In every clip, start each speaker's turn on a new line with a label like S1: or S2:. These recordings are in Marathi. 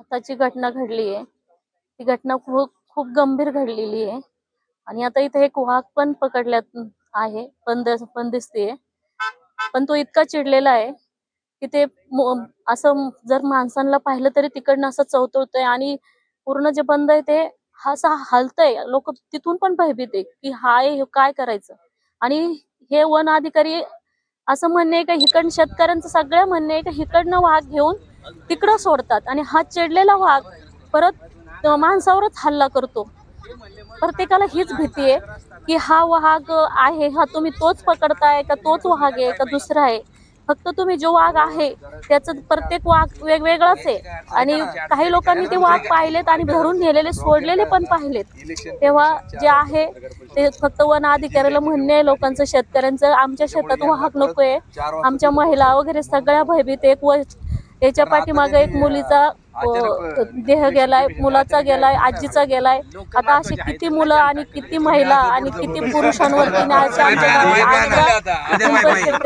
S1: आताची घटना घडली आहे ती घटना खूप खूप गंभीर घडलेली आहे आणि आता इथे एक वाघ पण पकडल्यात आहे. पण पण दिसतेय. पण तो इतका चिडलेला आहे की ते असं जर माणसांना पाहिलं तरी तिकडनं असं चवतळतोय आणि पूर्ण जे बंद आहे ते हा असा हलतय. लोक तिथून पण भयभीत आहे की हाय हे काय करायचं? आणि हे वन अधिकारी असं म्हणणे का इकडनं शेतकऱ्यांचं सगळं म्हणणे का इकडनं वाघ घेऊन तिकडं सोडतात आणि हा चिडलेला वाघ परत माणसावरच हल्ला करतो. प्रत्येकाला हीच भीती आहे की हा वाघ आहे हा तुम्ही तोच पकडताय का तोच वाघ आहे का दुसरा आहे? फक्त तुम्ही जो वाघ आहे त्याचं प्रत्येक वाघ वेगवेगळाच आहे. आणि काही लोकांनी ते वाघ पाहिलेत आणि धरून नेलेले सोडलेले पण पाहिलेत. तेव्हा जे आहे ते फक्त वन अधिकाऱ्याला म्हणणे आहे लोकांचं शेतकऱ्यांचं आमच्या शेतात वाहक नकोय. आमच्या महिला वगैरे सगळ्या भयभीत एक व याच्या पाठीमागे एक मुलीचा देह गेलाय मुलाचा गेलाय आजीचा गेलाय. आता अशी किती मुलं आणि किती महिला आणि किती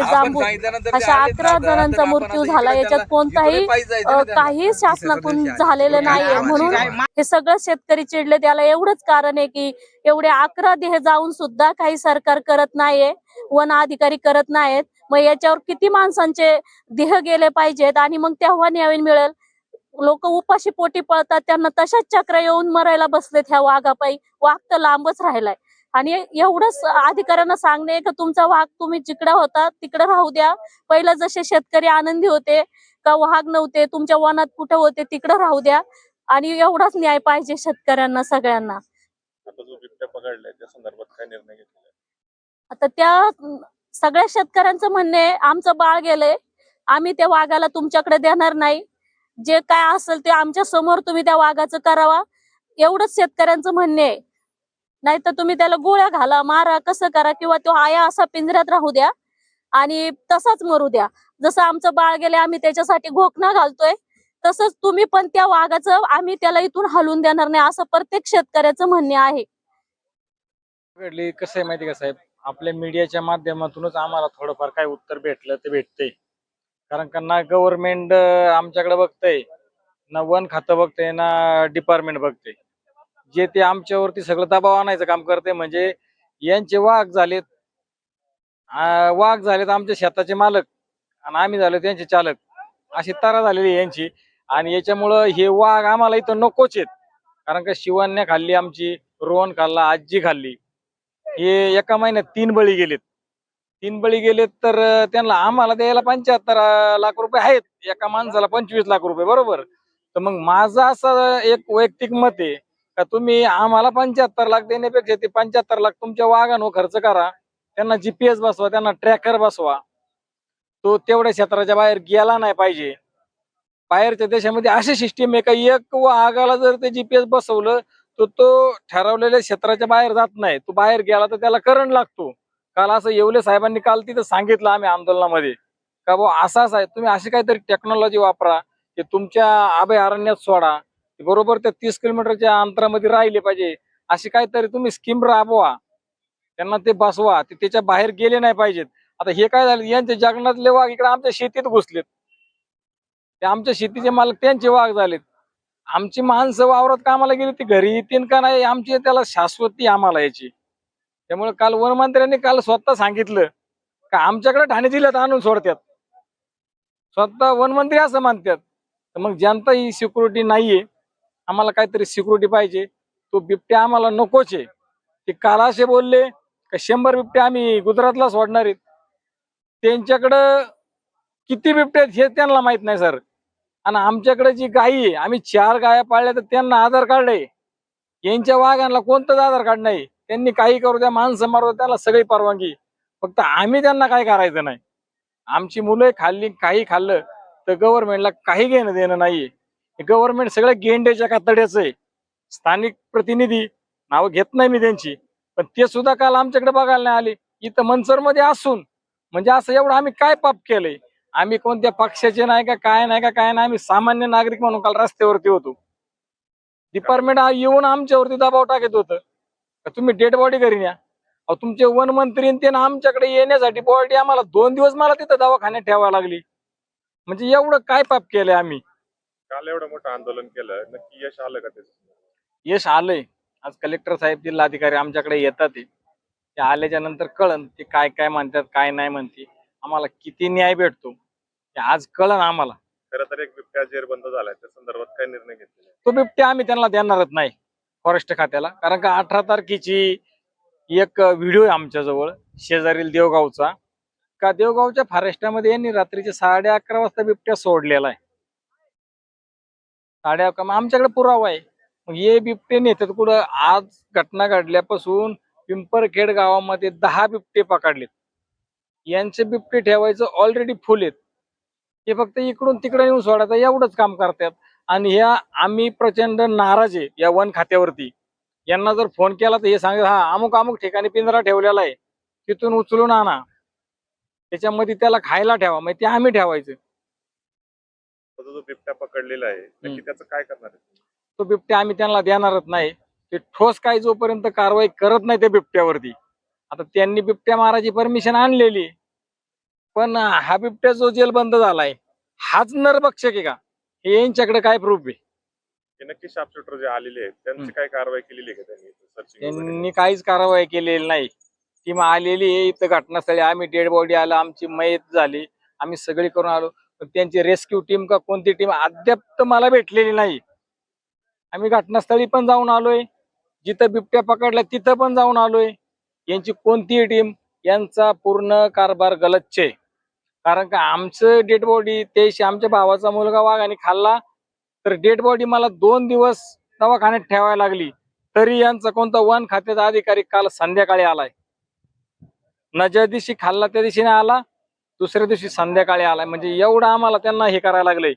S1: जांभूळ. अशा अकरा जणांचा मृत्यू झाला याच्यात कोणताही काही शासनातून झालेलं नाहीये. म्हणून हे सगळं शेतकरी चिडले त्याला एवढंच कारण आहे की एवढे अकरा देह जाऊन सुद्धा काही सरकार करत नाहीये वन अधिकारी करत नाहीत मग याच्यावर किती माणसांचे देह गेले पाहिजेत आणि मग तेव्हा न्याय मिळेल. लोक उपाशी पोटी पळतात त्यांना तशाच चक्र येऊन मरायला बसलेत ह्या वाघापायी. वाघ तर लांबच राहिलाय. आणि एवढंच अधिकाऱ्यांना सांगणे का तुमचा वाघ तुम्ही जिकडे होता तिकडे राहू द्या. पहिलं जसे शेतकरी आनंदी होते का वाघ नव्हते तुमच्या वनात कुठे होते तिकडे राहू द्या. आणि एवढाच न्याय पाहिजे शेतकऱ्यांना सगळ्यांना.
S2: आता त्या
S1: सगळ्या शेतकऱ्यांचं म्हणणे आहे, आमचं बाळ गेलंय आम्ही त्या वाघाला तुमच्याकडे देणार नाही. जे काय असेल ते आमच्यासमोर तुम्ही त्या वाघाचं करावा. एवढंच शेतकऱ्यांचं म्हणणे आहे. नाही तर तुम्ही त्याला गोळ्या घाला मारा कसं करा किंवा तो आया असा पिंजऱ्यात राहू द्या आणि तसाच मरू द्या. जसं आमचं बाळ गेले आम्ही त्याच्यासाठी घोकणा घालतोय तसंच तुम्ही पण त्या वाघाचं आम्ही त्याला इथून हलवून देणार नाही असं प्रत्येक शेतकऱ्याचं म्हणणे आहे.
S3: घडली कसं आहे माहिती का साहेब? आपल्या मीडियाच्या माध्यमातूनच आम्हाला थोडंफार काय उत्तर भेटलं ते भेटतंय. कारण का ना गव्हर्नमेंट आमच्याकडे बघतंय. ना वन खातं बघतंय ना डिपार्टमेंट बघतंय. जे ते आमच्यावरती सगळं दबाव आणायचं काम करते म्हणजे यांचे वाघ झालेत. वाघ झालेत आमच्या शेताचे मालक. आणि आम्ही झालो त्यांचे चालक. अशी तारा झालेली यांची. आणि याच्यामुळं हे वाघ आम्हाला इथं नकोच आहेत. कारण का शिवान्या खाल्ली आमची रोहन खाल्ला आजी खाल्ली. हे एका महिन्यात तीन बळी गेलेत. तीन बळी गेलेत तर त्यांना आम्हाला द्यायला पंच्याहत्तर लाख रुपये आहेत. एका माणसाला पंचवीस लाख रुपये बरोबर? तर मग माझं असं एक वैयक्तिक मत आहे का तुम्ही आम्हाला पंच्याहत्तर लाख देण्यापेक्षा ते पंच्याहत्तर लाख तुमच्या वागांवर खर्च करा. त्यांना जीपीएस बसवा त्यांना ट्रॅकर बसवा. तो तेवढ्या क्षेत्राच्या बाहेर गेला नाही पाहिजे. बाहेरच्या देशामध्ये अशी सिस्टीम आहे का एक वाघाला जर ते जीपीएस बसवलं तर तो ठरवलेल्या क्षेत्राच्या बाहेर जात नाही. तो बाहेर गेला तर त्याला करंट लागतो. काल असं येवले साहेबांनी काल तिथं सांगितलं आम्ही आंदोलनामध्ये. का बुवा असाच आहे तुम्ही अशी काहीतरी टेक्नॉलॉजी वापरा की तुमच्या अभयारण्यात सोडा. बरोबर त्या तीस किलोमीटरच्या अंतरामध्ये राहिले पाहिजे. अशी काहीतरी तुम्ही स्कीम राबवा. त्यांना ते बसवा. ते त्याच्या बाहेर गेले नाही पाहिजेत. आता हे काय झालं? यांचे जगनातले वाघ इकडे आमच्या शेतीत घुसलेत. ते आमच्या शेतीचे मालक त्यांचे वाघ झालेत. आमची माणसं वावरात कामाला गेली ती घरी येतील का नाही आमची त्याला शाश्वती आम्हाला याची त्यामुळे काल वनमंत्र्यांनी काल स्वतः सांगितलं का आमच्याकडे ठाणे जिल्ह्यात आणून सोडतात स्वतः वनमंत्री असं मानतात तर मग जनता ही सिक्युरिटी नाहीये. आम्हाला काहीतरी सिक्युरिटी पाहिजे. तो बिबट्या आम्हाला नकोच आहे. ते काल असे बोलले का शंभर बिबटे आम्ही गुजरातला सोडणार आहेत. त्यांच्याकडं किती बिबटे आहेत हे त्यांना माहीत नाही सर. आणि आमच्याकडे जी गायी आहे आम्ही चार गाया पाळल्या तर त्यांना आधार कार्ड आहे. यांच्या वाघांना कोणतंच आधार कार्ड नाही. त्यांनी काही करू द्या माणसं मारू द्या, त्याला सगळी परवानगी फक्त आम्ही त्यांना काय करायचं नाही. आमची मुलं खाल्ली काही खाल्लं तर गव्हर्नमेंटला काही घेणं देणं नाहीये गव्हर्नमेंट सगळं गेंड्याच्या कातड्याचं आहे. स्थानिक प्रतिनिधी नावं घेत नाही मी त्यांची. पण ते सुद्धा काल आमच्याकडे बघायला नाही आले. इथं मनसरमध्ये असून. म्हणजे असं एवढं आम्ही काय पाप केलंय? आम्ही कोणत्या पक्षाचे नाही का काय नाही का काय नाही आम्ही सामान्य नागरिक म्हणून काल रस्त्यावरती होतो. डिपार्टमेंट येऊन आमच्यावरती दबाव टाकत होतं. का तुम्ही डेड बॉडी घरी न्या. तुमचे वन मंत्री ते आमच्याकडे येण्यासाठी बॉडी आम्हाला दोन दिवस मला तिथं दवाखान्यात ठेवायला लागली. म्हणजे एवढं काय पाप केलंय आम्ही?
S2: काल एवढं मोठं आंदोलन केलं नक्की यश आलं का
S3: यश आलंय. आज कलेक्टर साहेब जिल्हाधिकारी आमच्याकडे येतात ते आल्याच्यानंतर कळन ते काय काय म्हणतात काय नाही म्हणते. आम्हाला किती न्याय भेटतो. आज कळन आम्हाला.
S2: खरं तर एक बिबट्या जेर बंद झालाय त्या संदर्भात काय निर्णय घेतलेला आहे?
S3: तो बिबट्या आम्ही त्यांना देणारच नाही फॉरेस्ट खात्याला. कारण का अठरा तारखेची एक व्हिडिओ आहे आमच्याजवळ शेजारील देवगावचा. का देवगावच्या फॉरेस्टामध्ये यांनी रात्रीचे साडे अकरा वाजता बिबट्या सोडलेला आहे. साडे अकरा मग आमच्याकडे पुरावा आहे. मग हे बिबटे नेतात कुठं? आज घटना घडल्यापासून पिंपरखेड गावामध्ये दहा बिबटे पकडलेत. यांचे बिबटे ठेवायचं ऑलरेडी फुल आहेत. हे फक्त इकडून तिकडे येऊन सोडायचं एवढंच काम करतात. आणि ह्या आम्ही प्रचंड नाराज आहे या वन खात्यावरती. यांना जर फोन केला तर हे सांगत हा अमुक अमुक ठिकाणी पिंजरा ठेवलेला आहे. तिथून उचलून आणा. त्याच्यामध्ये त्याला खायला ठेवा. मग ते आम्ही ठेवायचं.
S2: तो जो बिबट्या पकडलेला आहे नक्की
S3: हम्म.
S2: त्याचं काय करणार आहे?
S3: तो बिबट्या आम्ही त्यांना देणारच नाही. ते ठोस काही जोपर्यंत कारवाई करत नाही त्या बिबट्यावरती. आता त्यांनी बिबट्या मारायची परमिशन आणलेली. पण हा बिबट्या जो जेल बंद झालाय हाच नरभक्षक आहे का? हे यांच्याकडे काय प्रूफ आहे?
S2: हे नक्की शार्पशूटर जे आलेले आहेत त्यांची. काय कारवाई केलेली आहे का त्यांनी सर्चिंग
S3: त्यांनी काहीच कारवाई केलेली नाही. टीम आलेली आहे इथं घटनास्थळी. आम्ही डेड बॉडी आला आमची मयत झाली. आम्ही सगळी करून आलो. पण त्यांची रेस्क्यू टीम का कोणती टीम अद्याप तर मला भेटलेली नाही. आम्ही घटनास्थळी पण जाऊन आलोय. जिथं बिबट्या पकडला तिथं पण जाऊन आलोय. यांची कोणतीही टीम यांचा पूर्ण कारभार गलतचे आहे. कारण का आमचं डेड बॉडी ते आमच्या भावाचा मुलगा वाघाने खाल्ला तर डेड बॉडी मला दोन दिवस दवाखान्यात ठेवायला लागली. तरी यांचा कोणता वन खात्याचा अधिकारी काल संध्याकाळी आलाय. न ज्या दिवशी खाल्ला त्या दिवशी नाही आला दुसऱ्या दिवशी संध्याकाळी आलाय. म्हणजे एवढं आम्हाला त्यांना हे करायला लागलंय.